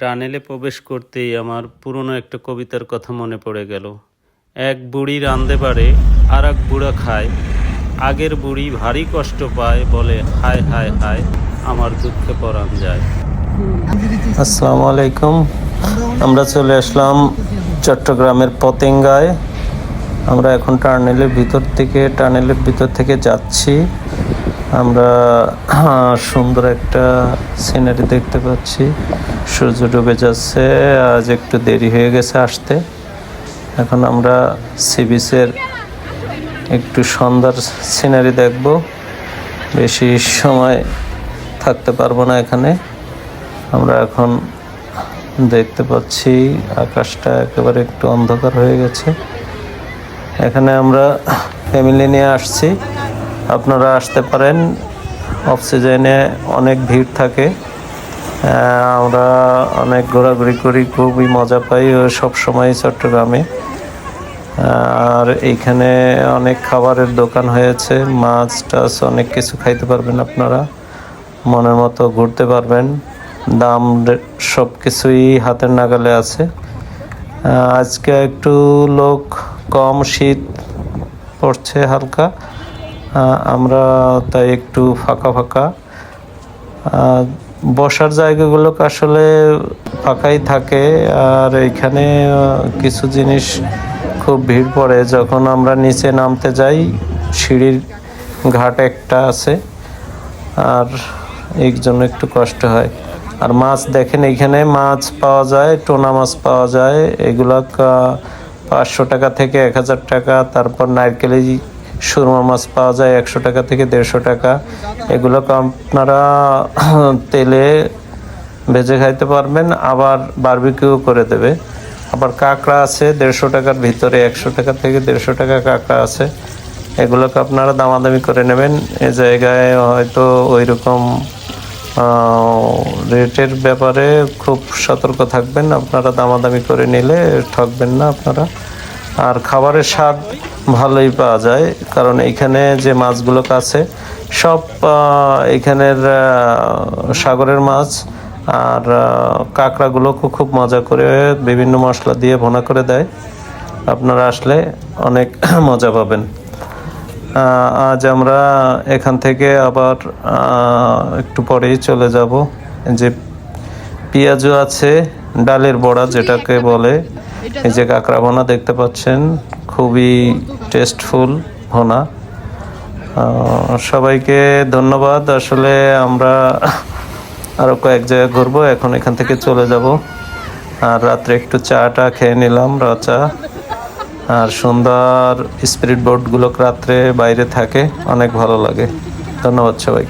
টানেলে প্রবেশ করতেই আমার পুরনো একটা কবিতার কথা মনে পড়ে গেল। এক বুড়ি রাঁধতে পারে আর এক বুড়া খায়। আগের বুড়ি ভারী কষ্ট পায়, বলে, হায় হায় হায়, আমার দুঃখে পরাণ যায়। আসসালামু আলাইকুম। আমরা চলে আসলাম চট্টগ্রামের পতেঙ্গায়। আমরা এখন টার্নেলের ভিতর থেকে টার্নেলের ভিতর থেকে যাচ্ছি। আমরা সুন্দর একটা সিনারি দেখতে পাচ্ছি। সূর্য ডুবে যাচ্ছে, আজ একটু দেরি হয়ে গেছে আসতে। এখন আমরা সি বিচের একটু সন্ধ্যার সিনারি দেখব। বেশি সময় থাকতে পারব না এখানে। আমরা এখন দেখতে পাচ্ছি, আকাশটা একেবারে একটু অন্ধকার হয়ে গেছে। এখানে আমরা ফ্যামিলি নিয়ে আসছি। আপনারা আসতে পারেন। অক্সিজেনে অনেক ভিড় থাকে। আমরা অনেক ঘোরাঘুরি করি, খুবই মজা পাই সব সময় চট্টগ্রামে। আর এইখানে অনেক খাবারের দোকান হয়েছে, মাছ টাছ অনেক কিছু খাইতে পারবেন আপনারা। মনের মতো ঘুরতে পারবেন। দাম সব কিছুই হাতের নাগালে আছে। আজকে একটু লোক কম, শীত পড়ছে হালকা। আমরা তাই একটু ফাঁকা ফাঁকা। বসার জায়গাগুলো আসলে ফাঁকাই থাকে, আর এখানে কিছু জিনিস খুব ভিড় পড়ে। যখন আমরা নিচে নামতে যাই, সিঁড়ির ঘাট একটা আছে, আর এই জন্য একটু কষ্ট হয়। আর মাছ দেখেন এইখানে মাছ পাওয়া যায়, টোনা মাছ পাওয়া যায়। এগুলো পাঁচশো টাকা থেকে এক হাজার টাকা, তারপর নারকেলি সুরমা মাছ পাওয়া যায় একশো টাকা থেকে দেড়শো টাকা। এগুলোকে আপনারা তেলে ভেজে খাইতে পারবেন, আবার বারবিকিউ করে দেবে। আবার কাঁকড়া আছে দেড়শো টাকার ভিতরে, একশো টাকা থেকে দেড়শো টাকা কাঁকড়া আছে। এগুলোকে আপনারা দামাদামি করে নেবেন। এ জায়গায় হয়তো ওই রকম রেটের ব্যাপারে খুব সতর্ক থাকবেন। আপনারা দামাদামি করে নিলে ঠকবেন না আপনারা। আর খাবারের স্বাদ ভালোই পাওয়া যায়। কারণ এইখানে যে মাছগুলো আছে সব আহ, এইখানের সাগরের মাছ আর আহ, কাঁকড়াগুলোকে খুব মজা করে বিভিন্ন মশলা দিয়ে ভোনা করে দেয়। আপনারা আসলে অনেক মজা পাবেন। আজ আমরা এখান থেকে আবার একটু পরেই চলে যাব। যে পেঁয়াজও আছে ডালের বড়া যেটাকে বলে এই যে কাঁকড়া ভোনা দেখতে পাচ্ছেন। খুবই টেস্টফুল ভোনা। সবাইকে ধন্যবাদ। আসলে আমরা আরও কয়েক জায়গায় ঘুরবো, এখন এখান থেকে চলে যাব। আর রাত্রে একটু চাটা খেয়ে নিলাম, র চা। আর সুন্দর স্পিরিট বোর্ডগুলো রাত্রে বাইরে থাকে, অনেক ভালো লাগে। ধন্যবাদ সবাই